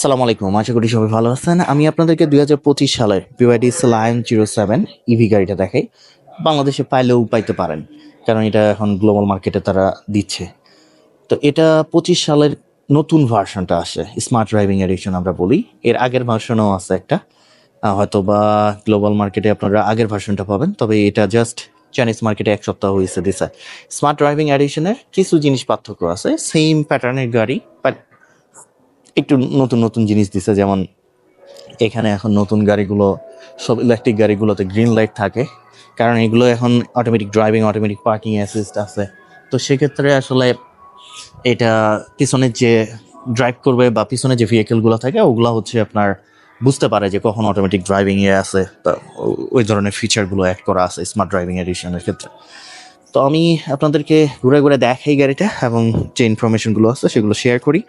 সালাম আলাইকুম, আশা করি সবাই ভালো আছেন। আমি আপনাদেরকে দুই হাজার পঁচিশ সালের BYD lion zero seven EV গাড়িটা দেখাই। বাংলাদেশে পাইলেও পাইতে পারেন, কারণ এটা এখন গ্লোবাল মার্কেটে তারা দিচ্ছে। তো এটা পঁচিশ সালের নতুন ভার্সনটা আসে স্মার্ট ড্রাইভিং এডিশন আমরা বলি। এর আগের ভার্সনও আছে একটা। হয়তো বা গ্লোবাল মার্কেটে আপনারা আগের ভার্সনটা পাবেন, তবে এটা জাস্ট চাইনিজ মার্কেটে এক সপ্তাহ হয়েছে দিছে। স্মার্ট ড্রাইভিং এডিশনের কিছু জিনিস পার্থক্য আছে সেম প্যাটার্নের গাড়ি বাট একটু নতুন নতুন জিনিস দিছে, যেমন এখানে এখন নতুন গাড়িগুলো, সব ইলেকট্রিক গাড়িগুলোতে গ্রিন লাইট থাকে। কারণ এগুলো এখন automatic driving automatic parking assist আছে। তো সেক্ষেত্রে আসলে এটা পিছনের যে ড্রাইভ করবে বা পিছনে যে ভেহিকেলগুলো থাকে, ওগুলো হচ্ছে আপনার বুঝতে পারে যে কখন অটোমেটিক ড্রাইভিং এ আছে তা ওই ধরনের ফিচারগুলো অ্যাড করা আছে স্মার্ট ড্রাইভিং এডিশনের ক্ষেত্রে। তো আমি আপনাদেরকে ঘুরে ঘুরে দেখাই গাড়িটা এবং যে ইনফরমেশনগুলো আছে সেগুলো শেয়ার করি।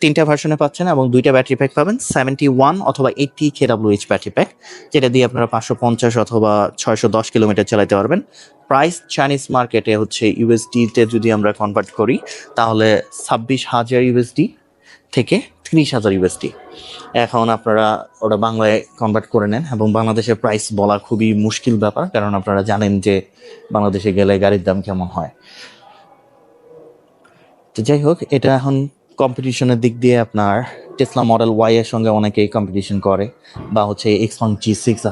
তিনটা ভার্সনে পাচ্ছেন এবং দুইটা ব্যাটারি প্যাক পাবেন সেভেন্টি ওয়ান অথবা eighty K H battery pack যেটা দিয়ে আপনারা পাঁচশো পঞ্চাশ অথবা ছয়শো দশ কিলোমিটার চালাতে পারবেন। প্রাইস চাইনিজ মার্কেটে হচ্ছে ইউএসডিতে যদি আমরা কনভার্ট করি, তাহলে ছাব্বিশ হাজার ইউএসডি থেকে ত্রিশ হাজার ইউএসডি এখন আপনারা ওটা বাংলায় কনভার্ট করে নেন এবং বাংলাদেশের প্রাইস বলা খুবই মুশকিল ব্যাপার, কারণ আপনারা জানেন যে বাংলাদেশে গেলে গাড়ির দাম কেমন হয়। তো যাই হোক, এটা এখন কম্পিটিশনের দিক দিয়ে আপনার টেসলা মডেল ওয়াই এর সঙ্গে অনেকেই কম্পিটিশন করে, বা হচ্ছে এক্স ওয়ান জি সিক্স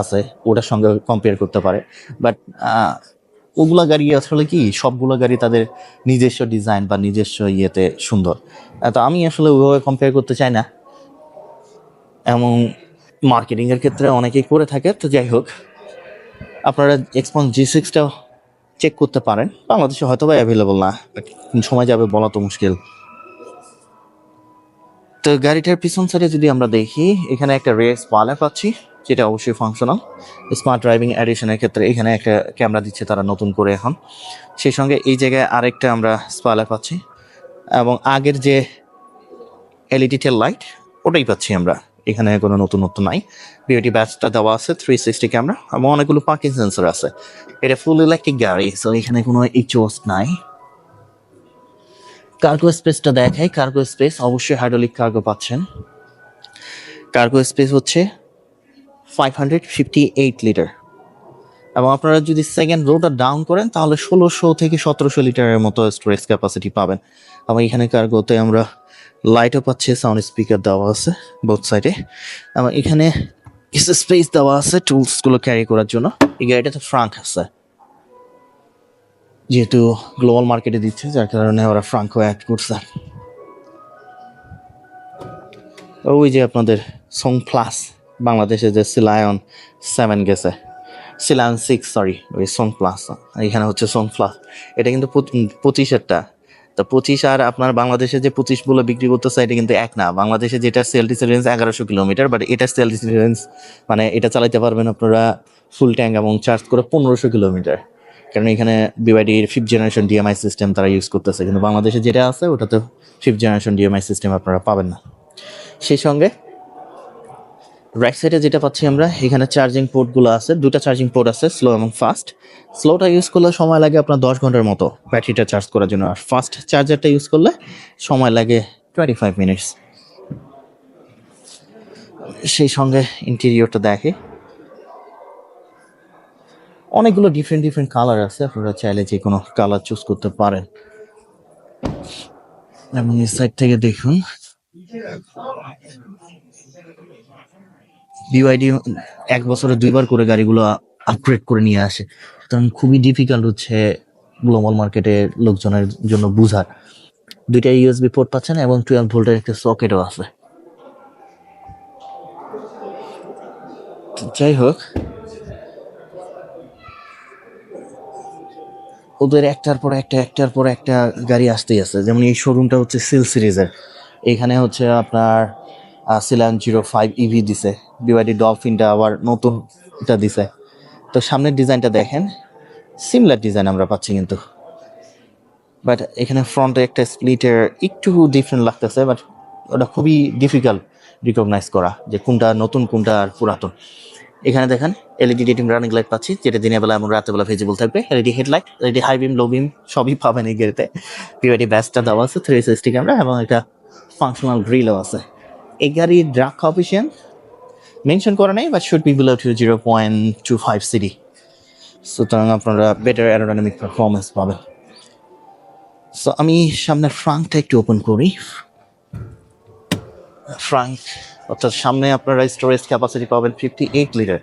আছে, ওটার সঙ্গে কম্পেয়ার করতে পারে। বাট ওগুলা গাড়ি আসলে কি, সবগুলো গাড়ি তাদের নিজস্ব ডিজাইন বা নিজস্ব ইয়েতে সুন্দর। তো আমি আসলে ওইভাবে কম্পেয়ার করতে চাই না। এবং মার্কেটিংয়ের ক্ষেত্রে অনেকেই করে থাকে, তো যাই হোক। আপনারা এক্সপন জি সিক্সটা চেক করতে পারেন। বাংলাদেশে হয়তো বা অ্যাভেলেবল না। সময় যাবে বলা তো মুশকিল। তো গাড়িটার পিছন সাইডে যদি আমরা দেখি, এখানে একটা রেস পালা পাচ্ছি। যেটা অবশ্যই ফাংশনাল স্মার্ট ড্রাইভিং এডিশনের ক্ষেত্রে এখানে একটা ক্যামেরা দিচ্ছে তারা নতুন করে এখন। সেই সঙ্গে এই জায়গায় আরেকটা আমরা স্পালার পাচ্ছি। এবং আগের যে এলইডি টেল লাইট ওটাই পাচ্ছি আমরা। এখানে কোনো নতুনত্ব নাই। বিওটি ব্যাচটা দেওয়া আছে থ্রি সিক্সটি ক্যামেরা এবং অনেকগুলো পার্কিং সেন্সর আছে। এটা ফুল ইলেকট্রিক গাড়ি সো এখানে কোনো ইচোস্ট নাই। কার্গো স্পেসটা দেখাই। কার্গো স্পেস অবশ্যই হাইড্রোলিক কার্গো পাচ্ছেন। কার্গো স্পেস হচ্ছে five hundred fifty eight litre এবং আপনারা যদি সেকেন্ড রোটা ডাউন করেন, তাহলে ষোলোশো থেকে সতেরোশো লিটারের মতো স্টোরেজ ক্যাপাসিটি পাবেন। এবং এখানে কার্গোতে আমরা লাইটও পাচ্ছি সাউন্ড স্পিকার দেওয়া আছে বোথ সাইডে এবং এখানে কিছু স্পেস দেওয়া আছে টুলসগুলো ক্যারি করার জন্য। এই গাড়িটাতে ফ্রাঙ্ক আছে। যেহেতু গ্লোবাল মার্কেটে দিচ্ছে, যার কারণে ওরা ফ্রাঙ্কও অ্যাড করছে। ওই যে আপনাদের সং প্লাস বাংলাদেশে যে সিলায়ন সেভেন গেছে। সিলায়ন সিক্স সরি ওই সং প্লাস এখানে হচ্ছে সং প্লাস এটা কিন্তু পঁচ- পঁচিশেরটা তো পঁচিশ আর আপনার বাংলাদেশে যে পঁচিশ বলে বিক্রি করতেছে, এটা কিন্তু এক না। বাংলাদেশে যেটা সেল ডিসিডেন্স এগারোশো কিলোমিটার বাট এটা সেল ডিসিডেন্স মানে এটা চালাতে পারবেন আপনারা ফুল ট্যাঙ্ক এবং চার্জ করে পনেরোশো কিলোমিটার। কারণ এখানে বিওয়াইডির ফিফথ জেনারেশন ডিএমআই সিস্টেম তারা ইউজ করতেছে। কিন্তু বাংলাদেশে যেটা আছে, ওটাতে ফিফথ জেনারেশন ডিএমআই সিস্টেম আপনারা পাবেন না। সেই সঙ্গে রাইট সাইডে যেটা পাচ্ছি আমরা, এখানে চার্জিং পোর্টগুলো আছে দুটা চার্জিং পোর্ট আছে স্লো এবং ফাস্ট স্লোটা ইউজ করলে সময় লাগে আপনার দশ ঘণ্টার মতো ব্যাটারিটা চার্জ করার জন্য। আর ফাস্ট চার্জারটা ইউজ করলে সময় লাগে টোয়েন্টি ফাইভ মিনিটস সেই সঙ্গে ইন্টেরিয়রটা দেখে। অনেকগুলো ডিফারেন্ট ডিফারেন্ট কালার আছে, আপনারা চাইলে যে কোনো কালার চুজ করতে পারেন। এবং এই সাইড থেকে দেখুন। বিওয়াইডি এক বছরে দুইবার করে গাড়িগুলো আপগ্রেড করে নিয়ে আসে। কারণ খুবই ডিফিকাল্ট হচ্ছে গ্লোবাল মার্কেটের লোকজনের জন্য বুঝার। দুইটা ইউএসবি পোর্ট পাচ্ছেন এবং টুয়েলভ ভোল্টের একটা সকেটও আছে। যাই হোক। ওদের একটার পর একটা, একটার পর একটা গাড়ি আসতেই আছে। যেমন এই শোরুমটা হচ্ছে সিল সিরিজের এখানে হচ্ছে আপনার সিলান জিরো ফাইভ ইভি দিছে। বিওয়াইডি ডলফিনটা আবার নতুন এটা দিছে। তো সামনের ডিজাইনটা দেখেন। সিমিলার ডিজাইন আমরা পাচ্ছি কিন্তু। বাট এখানে ফ্রন্টে একটা স্প্লিটের একটু ডিফারেন্ট লাগতেছে বাট ওটা খুবই ডিফিকাল্ট রিকগনাইজ করা যে কোনটা নতুন, কোনটা আর পুরাতন। এখানে দেখেন এলইডি ডেটিং রানিং লাইট পাচ্ছি, যেটা দিনের বেলা এবং রাতের বেলা ভিজিবল থাকবে। LED headlight LED high beam low beam সবই পাবেন এই গেড়িতে পিওয়াইডি ব্যাসটা দেওয়া আছে থ্রি সিক্সটি ক্যামেরা এবং একটা ফাংশনাল গ্রিলও আছে। এই গাড়ির ড্রাগ কফিসিয়ান মেনশন করা নেই but should be below to zero point two five CD সুতরাং আপনারা বেটার অ্যারোডাইনামিক পারফরমেন্স পাবেন। সো আমি সামনের ফ্রাঙ্কটা একটু ওপেন করি। ফ্রাঙ্ক অর্থাৎ সামনে আপনারা স্টোরেজ ক্যাপাসিটি পাবেন fifty eight litre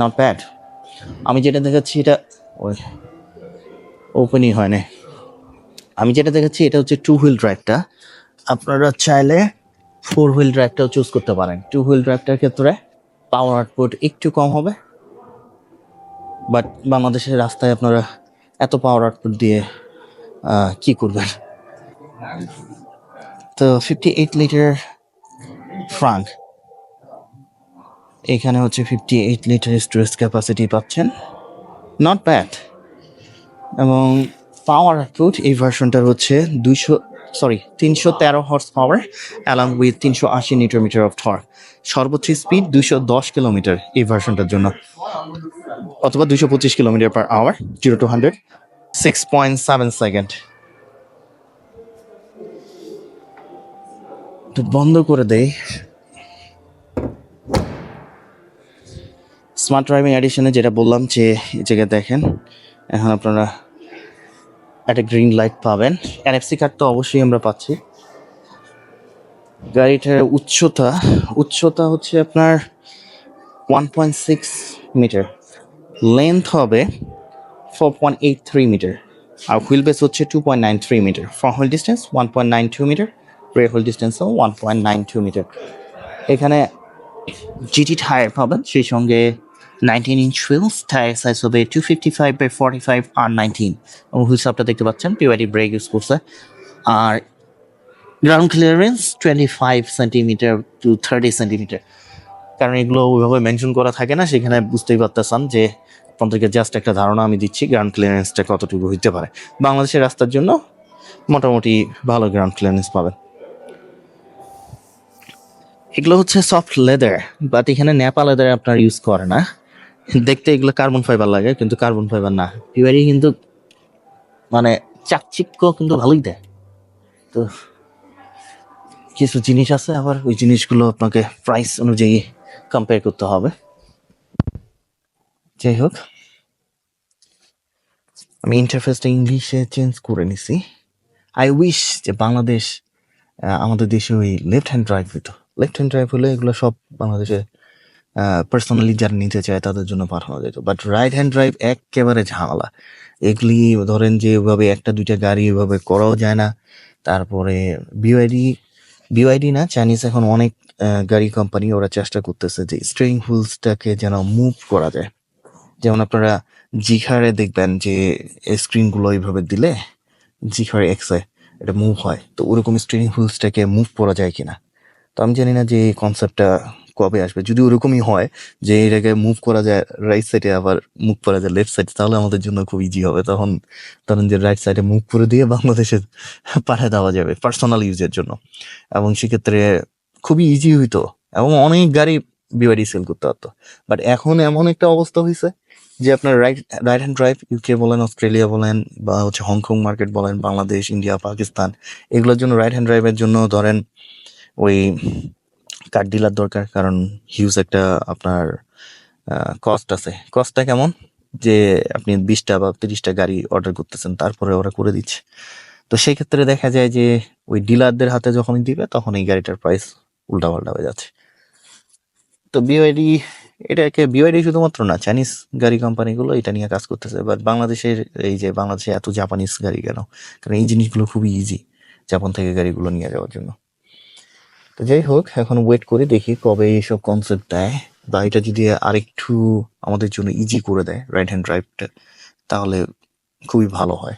not bad আমি যেটা দেখাচ্ছি, এটা ওই ওপেনই হয় না আমি যেটা দেখাচ্ছি, এটা হচ্ছে টু হুইল ড্রাইভটা আপনারা চাইলে ফোর হুইল ড্রাইভটাও চুজ করতে পারেন। টু হুইল ড্রাইভটার ক্ষেত্রে পাওয়ার আউটপুট একটু কম হবে বাট বাংলাদেশের রাস্তায় আপনারা এত পাওয়ার আউটপুট দিয়ে কি করবেন? তো ফিফটি এইট লিটার ফ্রাঙ্ক এখানে হচ্ছে fifty eight litre storage capacity পাচ্ছেন। নট ব্যাড এবং পাওয়ার আউটপুট এই ভার্সনটার হচ্ছে দুইশো সরি তিনশো তেরো হর্স পাওয়ার অ্যালং উইথ তিনশো আশি নিউটন মিটার অফ থর সর্বোচ্চ স্পিড দুইশো দশ কিলোমিটার এই ভার্সনটার জন্য। অথবা দুইশো পঁচিশ kilometre per hour zero to hundred six point seven second তো বন্ধ করে দেই। স্মার্ট ড্রাইভিং অ্যাডিশনে যেটা বললাম যে জায়গায় দেখেন, এখন আপনারা একটা গ্রিন লাইট পাবেন। এনএফসি কার্ড তো অবশ্যই আমরা পাচ্ছি। গাড়িটার উচ্চতা উচ্চতা হচ্ছে আপনার one point six metre length হবে four point eight three metre আর হুইল বেস হচ্ছে two point nine three metre front wheel distance one point nine two metre rear wheel ডিস্টেন্সও one point nine two metre এখানে GT tyre পাবেন, সেই সঙ্গে nineteen inch wheels tyre size হবে two fifty five by forty five R nineteen এবং wheels দেখতে পাচ্ছেন পিওয়ারি brake use করছে। আর ground clearance twenty five centimetre to thirty centimetre কারণ এগুলো ওইভাবে মেনশন করা থাকে না, সেখানে বুঝতেই পারতেছেন যে আপনাদেরকে জাস্ট একটা ধারণা আমি দিচ্ছি গ্রাউন্ড ক্লিয়ারেন্সটা কতটুকু হইতে পারে। বাংলাদেশের রাস্তার জন্য মোটামুটি ভালো গ্রাউন্ড ক্লিয়ারেন্স পাবেন। এগুলো হচ্ছে সফট লেদার বাট এখানে নেপা লেদার আপনার ইউজ করে না। দেখতে এগুলো কার্বন ফাইবার লাগে, কিন্তু কার্বন ফাইবার না। পিওয়ারি কিন্তু মানে চাকচিক্য কিন্তু ভালোই দেয়। তো কিছু জিনিস আছে আবার, ওই জিনিসগুলো আপনাকে প্রাইস অনুযায়ী কম্পেয়ার করতে হবে। যাই হোক, আমি ইন্টারফেসটা ইংলিশে চেঞ্জ করে নিছি। আই উইশ যে বাংলাদেশ আমাদের দেশে ওই লেফট হ্যান্ড ড্রাইভ হইতো। লেফট হ্যান্ড ড্রাইভ হলে এগুলো সব বাংলাদেশে পার্সোনালি যারা নিতে চায় তাদের জন্য পাঠানো যেত। বাট রাইট হ্যান্ড ড্রাইভ একেবারে ঝামেলা। এগুলি ধরেন যে ওইভাবে একটা দুইটা গাড়ি ওইভাবে করাও যায় না। তারপরে বিওআইডি বিওআইডি না চাইনিজ এখন অনেক গাড়ি কোম্পানি ওরা চেষ্টা করতেছে যে স্টিয়ারিং হুইলসটাকে যেন মুভ করা যায়। যেমন আপনারা জিখারে দেখবেন যে স্ক্রিনগুলো এইভাবে দিলে জিখার এক্সে এটা মুভ হয়। তো ওরকম স্টিয়ারিং হুইলসটাকে মুভ করা যায় কিনা। তো আমি জানি না যে এই কনসেপ্টটা কবে আসবে? যদি ওরকমই হয় যে এটাকে মুভ করা যায় রাইট সাইডে আবার মুভ করা যায় লেফট সাইডে তাহলে আমাদের জন্য খুব ইজি হবে। তখন ধরেন যে রাইট সাইডে মুভ করে দিয়ে বাংলাদেশে পাঠিয়ে দেওয়া যাবে পার্সোনাল ইউজের জন্য। এবং সেক্ষেত্রে খুবই ইজি হইতো। এবং অনেক গাড়ি বিওয়ারি সেল করতে পারতো। বাট এখন এমন একটা অবস্থা হয়েছে যে আপনার right right hand drive UK বলেন অস্ট্রেলিয়া বলেন, বা হচ্ছে হংকং মার্কেট বলেন, বাংলাদেশ ইন্ডিয়া পাকিস্তান এগুলোর জন্য রাইট হ্যান্ড ড্রাইভের জন্য ধরেন ওই কার ডিলার দরকার, কারণ হিউজ একটা আপনার কস্ট আছে। কস্টটা কেমন? যে আপনি বিশটা বা তিরিশটা গাড়ি অর্ডার করতেছেন, তারপরে ওরা করে দিচ্ছে। তো সেই ক্ষেত্রে দেখা যায় যে ওই ডিলারদের হাতে যখনই দিবে, তখন এই গাড়িটার প্রাইস উল্টাপাল্টা হয়ে যাচ্ছে। তো বিওআইডি এটাকে বিওআইডি শুধুমাত্র না চাইনিজ গাড়ি কোম্পানিগুলো এটা নিয়ে কাজ করতেছে। বাট বাংলাদেশের এই যে, বাংলাদেশে এত জাপানিজ গাড়ি কেন? কারণ এই জিনিসগুলো খুবই ইজি জাপান থেকে গাড়িগুলো নিয়ে যাওয়ার জন্য। তো যাই হোক এখন ওয়েট করে দেখি কবে এইসব কনসেপ্ট দেয় বা এটা যদি আরেকটু আমাদের জন্য ইজি করে দেয় রাইট হ্যান্ড ড্রাইভটা তাহলে খুবই ভালো হয়।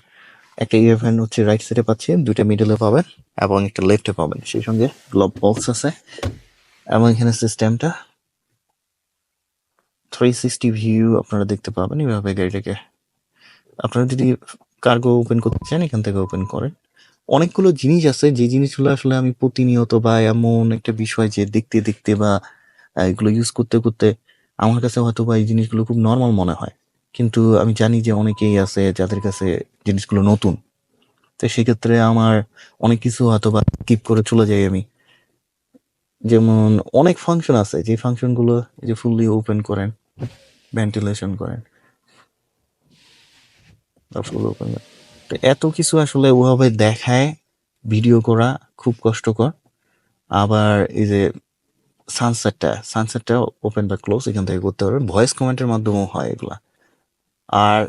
একটা ইলেভেন হচ্ছে রাইট সাইডে পাচ্ছি দুইটা মিডলে পাবেন এবং একটা লেফটে পাবেন। সেই সঙ্গে গ্লোব বক্স আছে এবং এখানে সিস্টেমটা থ্রি সিক্সটি ভিউ আপনারা দেখতে পাবেন এইভাবে গাড়িটাকে। আপনারা যদি কার্গো ওপেন করতে চান, এখান থেকে ওপেন করেন। অনেকগুলো জিনিস আছে, যে জিনিসগুলো আসলে আমি প্রতিনিয়ত বা এমন একটা বিষয় যে দেখতে দেখতে বা এগুলো ইউজ করতে করতে আমার কাছে হয়তো বা এই জিনিসগুলো খুব নর্মাল মনে হয়। কিন্তু আমি জানি যে অনেকেই আছে যাদের কাছে জিনিসগুলো নতুন। তো সেক্ষেত্রে আমার অনেক কিছু হয়তো বা স্কিপ করে চলে যাই আমি। যেমন অনেক ফাংশন আছে, যে ফাংশনগুলো যে ফুললি ওপেন করেন ভেন্টিলেশন করেন ওপেন তো এত কিছু আসলে ওভাবে দেখায়, ভিডিও করা খুব কষ্টকর। আবার এই যে সানসেটটা সানসেটটা ওপেন বা ক্লোজ এখান থেকে করতে পারবেন। ভয়েস কমেন্টের মাধ্যমেও হয় এগুলা। আর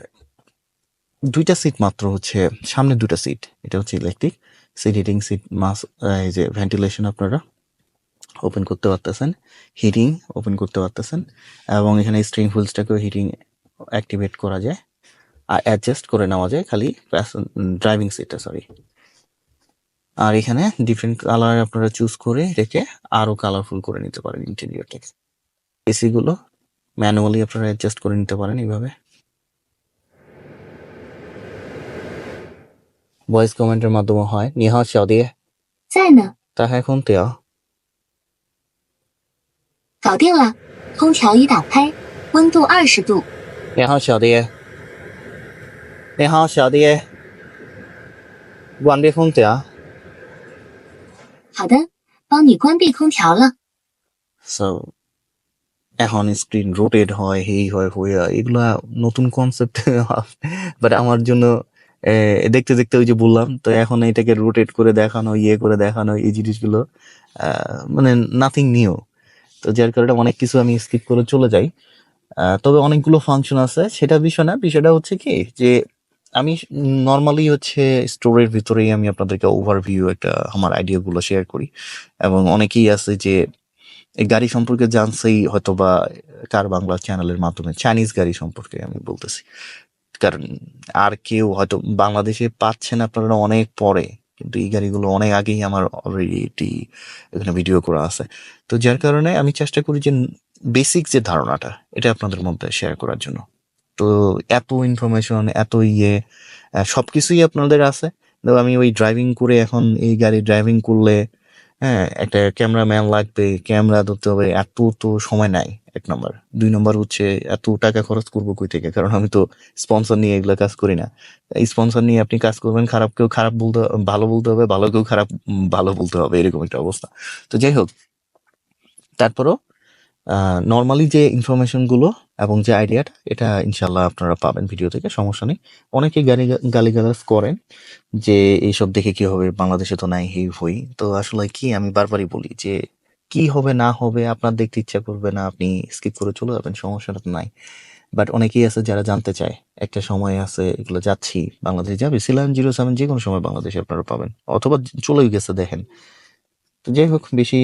দুইটা সিট মাত্র হচ্ছে, সামনে দুটা সিট এটা হচ্ছে electric seat heating seat massage এই যে ভেন্টিলেশন আপনারা ওপেন করতে পারতেছেন। হিটিং ওপেন করতে পারতেছেন। এবং এখানে স্ট্রিং হুইলসটাকেও হিটিং অ্যাক্টিভেট করা যায়। অ্যাডজাস্ট করে নেওয়া যায় খালি ড্রাইভিং সিটটা সরি আর এখানে ডিফারেন্ট কালার আপনারা চুজ করে রেখে আরো কালারফুল করে নিতে পারেন ইন্টেরিয়রটাকে এসি গুলো ম্যানুয়ালি আপনারা অ্যাডজাস্ট করে নিতে পারেন এইভাবে ভয়েস কমেন্টের মাধ্যমে হয় নিহা দিয়ে 在呢， তা এখন তেয়া 搞定了。空调已打开，温度二十度。你好，小爹。 你好，小爹。关闭空调。好的，帮你关闭空调了。 সো এখন স্ক্রিন রোটেট হয় এই হয় হইয়া এগুলা নতুন কনসেপ্ট বাট আমার জন্য এ, দেখতে দেখতে ওই যে বললাম তো এখন এটাকে রোটেট করে দেখানো ইয়ে করে দেখানো এই জিনিসগুলো আহ, মানে নাথিং নিউ তো যার কারণে অনেক কিছু আমি স্কিপ করে চলে যাই আহ, তবে অনেকগুলো ফাংশন আছে সেটা বিষয় না বিষয়টা হচ্ছে কি যে আমি নর্মালি হচ্ছে স্টোরের ভিতরেই আমি আপনাদেরকে ওভারভিউ একটা, আমার আইডিয়াগুলো শেয়ার করি। এবং অনেকেই আছে যে, এই গাড়ি সম্পর্কে জানছেই হয়তো বা কার বাংলা চ্যানেলের মাধ্যমে চাইনিজ গাড়ি সম্পর্কে আমি বলতেছি। কারণ আর কেউ হয়তো বাংলাদেশে পাচ্ছেন আপনারা অনেক পরে, কিন্তু এই গাড়িগুলো অনেক আগেই আমার অলরেডি এটি এখানে ভিডিও করা আছে। তো যার কারণে আমি চেষ্টা করি যে বেসিক যে ধারণাটা, এটা আপনাদের মধ্যে শেয়ার করার জন্য। তো এত ইনফরমেশন এত ইয়ে আহ, সবকিছুই আপনাদের আছে। আমি ওই ড্রাইভিং করে এখন এই গাড়ি ড্রাইভিং করলে হ্যাঁ একটা ক্যামেরাম্যান লাগবে ক্যামেরা ধরতে হবে এত তো সময় নাই এক নম্বর দুই নম্বর হচ্ছে এত টাকা খরচ করব কই থেকে? কারণ আমি তো স্পন্সর নিয়ে এগুলো কাজ করি না। স্পন্সর নিয়ে আপনি কাজ করবেন খারাপ কেউ খারাপ বলতে ভালো বলতে হবে ভালো কেউ খারাপ ভালো বলতে হবে এরকম একটা অবস্থা। তো যাই হোক তারপরও নর্মালি যে ইনফরমেশনগুলো এবং যে আইডিয়াটা এটা ইনশাল্লাহ আপনারা পাবেন ভিডিও থেকে, সমস্যা নেই। অনেকে গালি গালিগালাজ করেন যে এইসব দেখে কি হবে, বাংলাদেশে তো নাই হেই হই তো আসলে কি আমি বারবারই বলি যে, কি হবে, না হবে, আপনার দেখতে ইচ্ছা করবে না, আপনি স্কিপ করে চলে যাবেন সমস্যাটা তো নাই। বাট অনেকেই আছে যারা জানতে চায়, একটা সময় আছে, এগুলো যাচ্ছি, বাংলাদেশ যাবে সিলান জিরো সেভেন যে কোনো সময় বাংলাদেশে আপনারা পাবেন। অথবা চলেও গেছে, দেখেন। তো যাই হোক, বেশি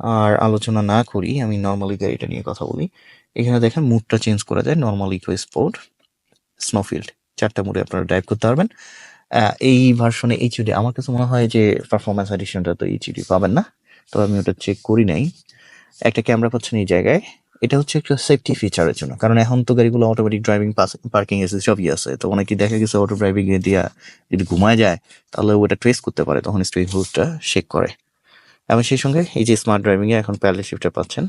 আর আলোচনা না করি, আমি নর্মালি গাড়িটা নিয়ে কথা বলি। এখানে দেখেন মুডটা চেঞ্জ করা যায় নর্মাল ইকো স্পোর্ট স্নোফিল্ড চারটা মুডে আপনারা ড্রাইভ করতে পারবেন। এই ভার্সনে এইচডি আমার কাছে মনে হয় যে পারফরমেন্স এডিশনটা তো এইচডি পাবেন না তো আমি ওটা চেক করি নাই। একটা ক্যামেরা পাচ্ছেন এই জায়গায়, এটা হচ্ছে একটা সেফটি ফিচারের জন্য, কারণ এখন তো গাড়িগুলো অটোমেটিক ড্রাইভিং পার্কিং এসে সবই আছে, তো অনেকে দেখা গেছে অটো ড্রাইভিং এ দিয়া যদি ঘুমায় যায় তাহলে ওটা ট্রেস করতে পারে, তখন স্ট্রিং হুডটা শেক করে। এবং সেই সঙ্গে এই যে স্মার্ট ড্রাইভিং এ এখন প্যাডেল শিফটার পাচ্ছেন,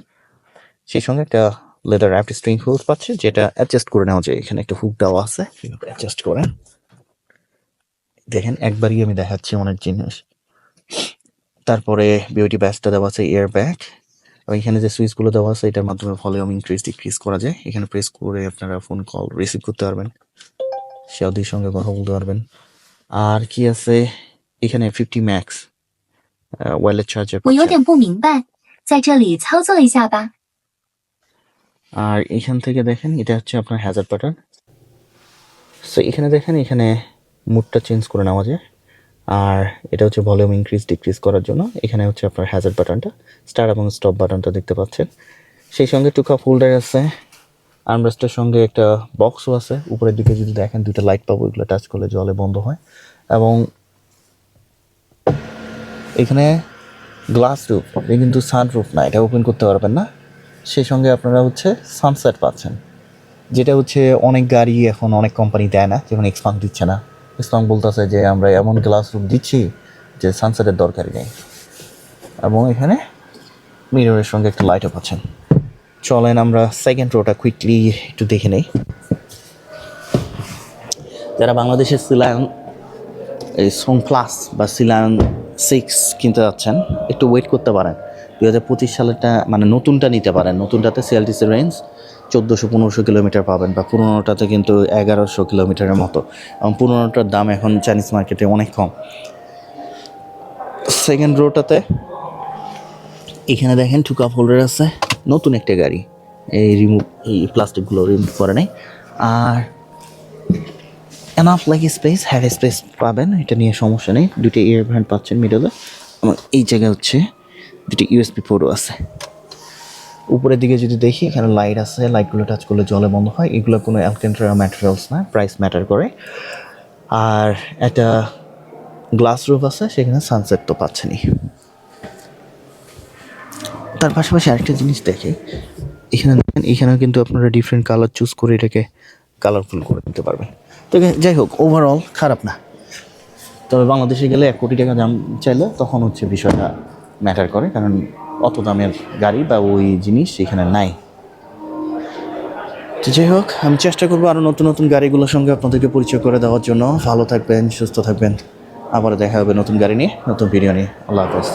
সেই সঙ্গে একটা লেদার র্যাপড স্ট্রিং হুক পাচ্ছে, যেটা অ্যাডজাস্ট করে নেওয়া যায়। এখানে একটা হুক দেওয়া আছে অ্যাডজাস্ট করে দেখেন, একবারই আমি দেখাচ্ছি অনেক জিনিস। তারপরে বিউটি ব্যাসটা দেওয়া আছে এয়ার ব্যাগ এবং এখানে যে সুইচগুলো দেওয়া আছে, এটার মাধ্যমে ভলিউম ইনক্রিজ ডিক্রিজ করা যায়। এখানে প্রেস করে আপনারা ফোন কল রিসিভ করতে পারবেন। সাউদির সঙ্গে কথা বলতে পারবেন। আর কি আছে? এখানে ফিফটি ম্যাক্স ওয়ারলেস চার্জার 我有点不明白，在这里操作一下吧。 আর এখান থেকে দেখেন এটা হচ্ছে আপনার হ্যাজার প্যাটার্ন সো এখানে দেখেন এখানে মুডটা চেঞ্জ করে নেওয়া যায় আর এটা হচ্ছে ভলিউম ইনক্রিজ ডিক্রিজ করার জন্য এখানে হচ্ছে আপনার হ্যাজার বাটনটা স্টার্ট এবং স্টপ বাটনটা দেখতে পাচ্ছেন সেই সঙ্গে টু কাপ হোল্ডার আছে আর্মরেস্টের সঙ্গে একটা বক্সও আছে উপরের দিকে যদি দেখেন দুটো লাইট পাবো এগুলো টাচ করলে জলে বন্ধ হয় এবং এখানে গ্লাস রুফ আপনি কিন্তু সানরুফ না, এটা ওপেন করতে পারবেন না। সেই সঙ্গে আপনারা হচ্ছে সানসেট পাচ্ছেন, যেটা হচ্ছে অনেক গাড়ি এখন অনেক কোম্পানি দেয় না, যেমন এক্সপাং দিচ্ছে না। এক্সপাং বলতেছে যে, আমরা এমন গ্লাস রুম দিচ্ছি যে সানসেটের দরকারই নেই। এবং এখানে মিররের সঙ্গে একটা লাইটও পাচ্ছেন। চলেন আমরা সেকেন্ড রোটা কুইকলি একটু দেখে নেই। যারা বাংলাদেশের সিলায়ন এই সোন প্লাস বা সিলায়ন সিক্স কিনতে যাচ্ছেন, একটু ওয়েট করতে পারেন। দু হাজার পঁচিশ সালেরটা মানে নতুনটা নিতে পারেন। নতুনটাতে সিএলটিসি রেঞ্জ চোদ্দোশো পনেরোশো কিলোমিটার পাবেন বা পুরোনোটাতে কিন্তু এগারোশো কিলোমিটারের মতো। এবং পুরোনোটার দাম এখন চাইনিজ মার্কেটে অনেক কম। সেকেন্ড রোটাতে এখানে দেখেন টু কাপ হোল্ডার আছে। নতুন একটা গাড়ি। এই রিমুভ এই প্লাস্টিকগুলো রিমুভ করে নেই। আর enough like space have space পাবেন, এটা নিয়ে সমস্যা নেই। দুটি ইয়ার ব্র্যান্ড পাচ্ছেন মিডলে এবং এই জায়গায় হচ্ছে দুটি ইউএসপি পোর্টও আছে। উপরের দিকে যদি দেখি, এখানে লাইট আছে লাইটগুলো টাচ করলে জলে বন্ধ হয়। এগুলো কোনো অ্যালকেন্ট্রা ম্যাটেরিয়ালস না প্রাইস ম্যাটার করে। আর একটা গ্লাস রুফ আছে, সেখানে সানসেট তো পাচ্ছেনই। তার পাশাপাশি আরেকটা জিনিস দেখে। এখানে এখানেও কিন্তু আপনারা ডিফারেন্ট কালার চুজ করে এটাকে কালারফুল করে দিতে পারবেন। তো যাই হোক ওভারঅল খারাপ না। তবে বাংলাদেশে গেলে এক কোটি টাকা দাম চাইলে তখন হচ্ছে বিষয়টা ম্যাটার করে, কারণ অত দামের গাড়ি বা ওই জিনিস এখানে নাই। তো যাই হোক, আমি চেষ্টা করব আরও নতুন নতুন গাড়িগুলোর সঙ্গে আপনাদেরকে পরিচয় করে দেওয়ার জন্য। ভালো থাকবেন, সুস্থ থাকবেন। আবার দেখা হবে নতুন গাড়ি নিয়ে, নতুন নিয়ে। আল্লাহ হাফেজ।